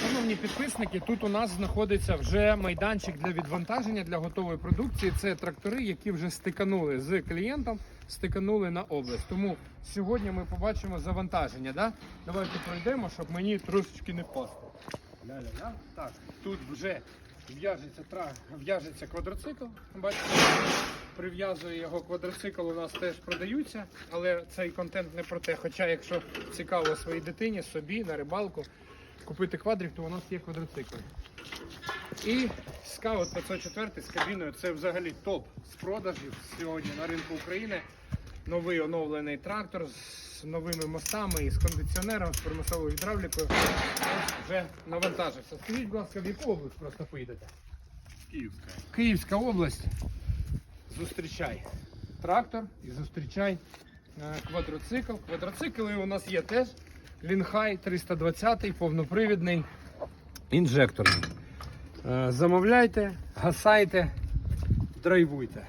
Шановні підписники, тут у нас знаходиться вже майданчик для відвантаження для готової продукції. Це трактори, які вже стиканули з клієнтом, стиканули на область. Тому сьогодні ми побачимо завантаження. Да? Давайте пройдемо, щоб мені трошечки не впасти. Ля-ля-ля. Так, тут вже в'яжеться в'яжеться квадроцикл. Бачите, прив'язує його квадроцикл. У нас теж продаються, але цей контент не про те. Хоча, якщо цікаво своїй дитині, собі на рибалку купити квадрик, то у нас є квадроцикл. І Scout 504 з кабіною це взагалі топ з продажів сьогодні на ринку України. Новий оновлений трактор з новими мостами і з кондиціонером, з примусовою гідравлікою. Ось Вже навантажився. Скажіть, будь ласка, в яку область просто поїдете? Київська. Київська область. Зустрічай трактор і зустрічай е, квадроцикл. Квадроцикли у нас є теж. Лінхай 320 повнопривідний, інжекторний. Е, Замовляйте, гасайте, драйвуйте.